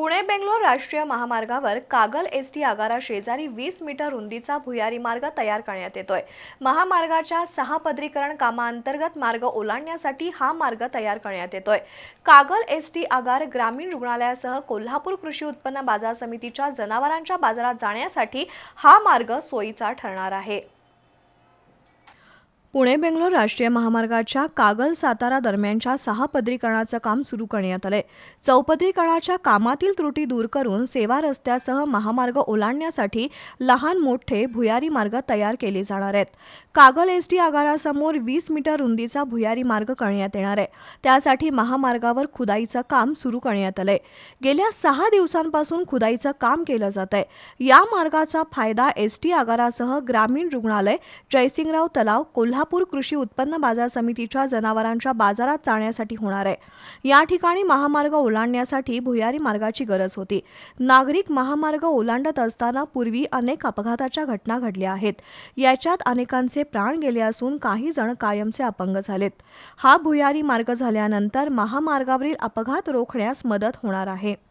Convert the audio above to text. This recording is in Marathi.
पुणे बेंगलोर राष्ट्रीय महामार्गावर कागल एस टी आगारा शेजारी वीस मीटर रुंदीचा भुयारी मार्ग तयार करण्यात येतोय. महामार्गाच्या सहा पदरीकरण कामाअंतर्गत मार्ग ओलांडण्यासाठी हा मार्ग तयार करण्यात येतोय. कागल एस टी आगार ग्रामीण रुग्णालयासह कोल्हापूर कृषी उत्पन्न बाजार समितीच्या जनावरांच्या बाजारात जाण्यासाठी हा मार्ग सोयीचा ठरणार आहे. पुणे बेंगलोर राष्ट्रीय महामार्गाच्या कागल सातारा दरम्यानच्या सहा पदरीकरणाचं काम सुरू करण्यात आलंय. चौपदरीकरणाच्या कामातील त्रुटी दूर करून सेवा रस्त्यासह महामार्ग ओलांडण्यासाठी लहान मोठे भुयारी मार्ग तयार केले जाणार आहेत. कागल एस टी आगारासमोर वीस मीटर रुंदीचा भुयारी मार्ग करण्यात येणार आहे. त्यासाठी महामार्गावर खुदाईचं काम सुरू करण्यात आलंय. गेल्या सहा दिवसांपासून खुदाईचं काम केलं जात आहे. या मार्गाचा फायदा एस टी आगारासह ग्रामीण रुग्णालय जयसिंगराव तलाव कोल्हा कोल्हापूर कृषी उत्पन्न बाजार समितीच्या जनावरांच्या बाजारात जाण्यासाठी होणार आहे. या ठिकाणी महामार्ग ओलांडण्यासाठी भुयारी मार्गाची गरज होती. नागरिक महामार्ग ओलांडत असताना पूर्वी अनेक अपघाताच्या घटना घडल्या आहेत. याच्यात अनेकांचे प्राण गेले असून काही जण कायमचे अपंग झालेत. हा भुयारी मार्ग झाल्यानंतर महामार्गावरील अपघात रोखण्यास मदत होणार आहे.